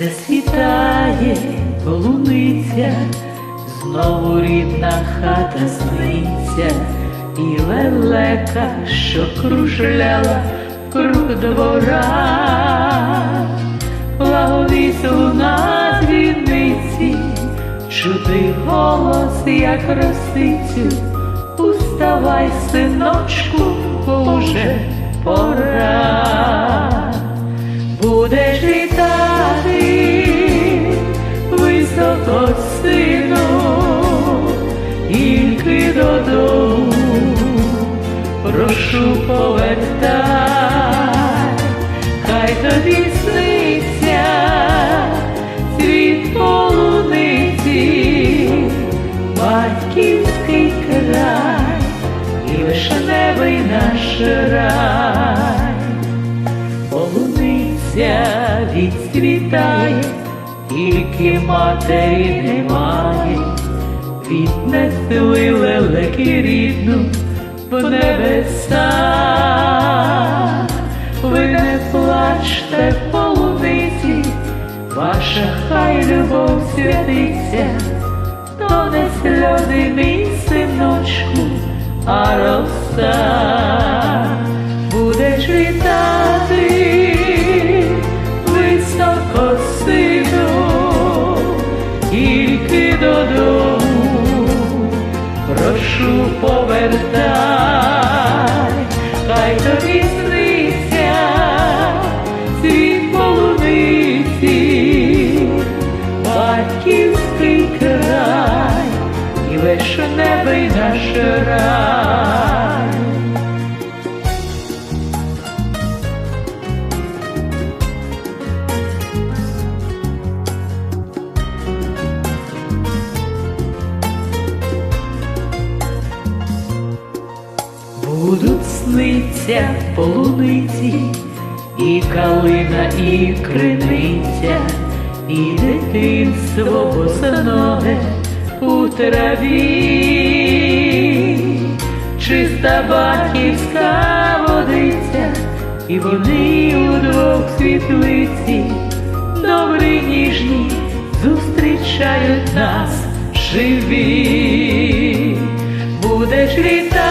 засвітає полуниця, знову рідна хата сниться, і лелека, що кружляла круг двора, благовість луна дзвіниці, чути голос, як росицю, уставай, синочку, вже пора прошу повертай, хай тобі сниться світ полуниці, батьківський край і вишневий наш рай. Полуниця відцвітає, тільки матері немає, віднесли лелеки рідну в небеса, ви не плачте полуниці, ваша хай любов святиться, то не сльози мій синочку, а роса. Будеш літати високо тільки додому, прошу повертай, світ полуниці, батьківський край і вишневий наш рай. Будуть сниться полуниці, і калина, і криниця, і дитинство босоноге у траві, чиста батьківська водиця, і вони удвох світлиці, добрі ніжні зустрічають нас живі, будеш літати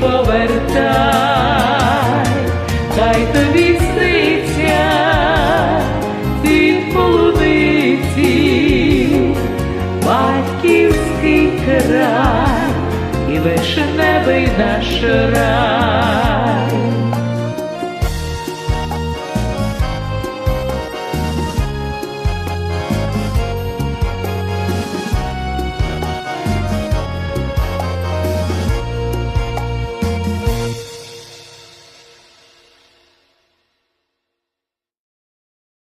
повертай, хай тобі сниться від полуниці, батьківський край і вишневий наш рай.